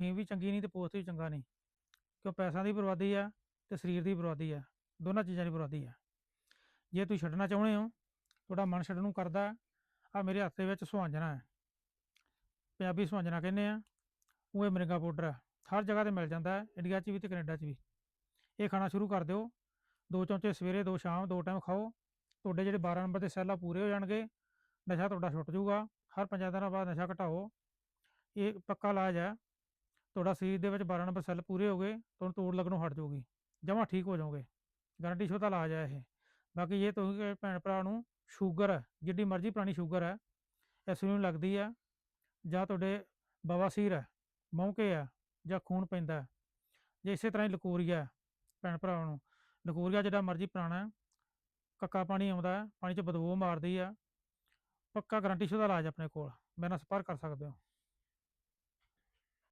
ਫੀਮ ਵੀ ਚੰਗੀ ਨਹੀਂ ਤੇ ਪੋਸਟ ਵੀ ਚੰਗਾ ਨਹੀਂ ਕਿਉਂ ਪੈਸਿਆਂ ਦੀ ਬਰਬਾਦੀ ਆ ਤੇ ਸਰੀਰ ਦੀ ਬਰਬਾਦੀ ਆ। ਦੋਨਾਂ ਚੀਜ਼ਾਂ ਦੀ ਬਰਬਾਦੀ ਆ। ਜੇ ਤੁਸੀਂ ਛੱਡਣਾ ਚਾਹੁੰਦੇ ਹੋ, ਤੁਹਾਡਾ ਮਨ ਛੱਡਣ ਨੂੰ ਕਰਦਾ ਆ ਮੇਰੇ ਹੱਥ ਦੇ ਵਿੱਚ ਸੁਹਾਂਜਣਾ ਹੈ। ਪੰਜਾਬੀ ਸੁਹਾਂਜਣਾ ਕਹਿੰਦੇ ਆ, ਉਹ ਇਹ ਮਰਿੰਗਾ ਪਾਊਡਰ ਆ। ਹਰ ਜਗ੍ਹਾ ਤੇ ਮਿਲ ਜਾਂਦਾ ਹੈ, ਇੰਡੀਆ 'ਚ ਵੀ ਤੇ ਕੈਨੇਡਾ 'ਚ ਵੀ। ਇਹ ਖਾਣਾ ਸ਼ੁਰੂ ਕਰ ਦਿਓ। ਦੋ ਚਮਚੇ ਸਵੇਰੇ, ਦੋ ਸ਼ਾਮ, ਦੋ ਟਾਈਮ ਖਾਓ। ਤੁਹਾਡੇ ਜਿਹੜੇ 12 ਨੰਬਰ ਦੇ ਸੈੱਲ ਆ, ਪੂਰੇ ਹੋ ਜਾਣਗੇ। ਨਸ਼ਾ ਤੁਹਾਡਾ ਛੁੱਟ ਜਾਊਗਾ। ਹਰ ਪੰਜਾਂ ਦਿਨਾਂ ਬਾਅਦ ਨਸ਼ਾ ਘਟਾਓ। ਇਹ ਪੱਕਾ ਇਲਾਜ ਹੈ ਤੁਹਾਡਾ ਸਰੀਰ ਦੇ ਵਿੱਚ 12 ਨੰਬਰ ਸੈੱਲ ਪੂਰੇ ਹੋ ਗਏ, ਤੁਹਾਨੂੰ ਤੋੜ ਲੱਗਣੋਂ ਹਟ ਜਾਊਗੀ, ਜਮਾਂ ਠੀਕ ਹੋ ਜਾਓਗੇ ਗਾਰੰਟੀ ਦਾ ਇਲਾਜ ਹੈ ਇਹ। ਬਾਕੀ ਜੇ ਤੁਸੀਂ ਭੈਣ ਭਰਾ ਨੂੰ ਸ਼ੂਗਰ ਹੈ, ਜਿੱਡੀ ਮਰਜ਼ੀ ਪੁਰਾਣੀ ਸ਼ੂਗਰ ਹੈ ਇਨਸੂਲਿਨ ਲੱਗਦੀ ਆ ਜਾਂ ਤੁਹਾਡੇ ਬਵਾਸੀਰ ਹੈ, ਮੌਕੇ ਆ ਜਾਂ ਖੂਨ ਪੈਂਦਾ ਜੇ ਇਸੇ ਤਰ੍ਹਾਂ ਹੀ ਲਕੋਰੀਆ ਭੈਣ ਭਰਾਵਾਂ ਨੂੰ, ਲਕੋਰੀਆ ਜਿਹੜਾ ਮਰਜ਼ੀ ਪੁਰਾਣਾ ਕੱਕਾ ਪਾਣੀ ਆਉਂਦਾ ਪਾਣੀ 'ਚ ਬਦਬੂ ਮਾਰਦੀ ਆ ਪੱਕਾ ਗਾਰੰਟੀ ਸ਼ੁਦਾ ਇਲਾਜ ਆਪਣੇ ਕੋਲ, ਮੇਰੇ ਨਾਲ ਸੰਪਰਕ ਕਰ ਸਕਦੇ ਹੋ।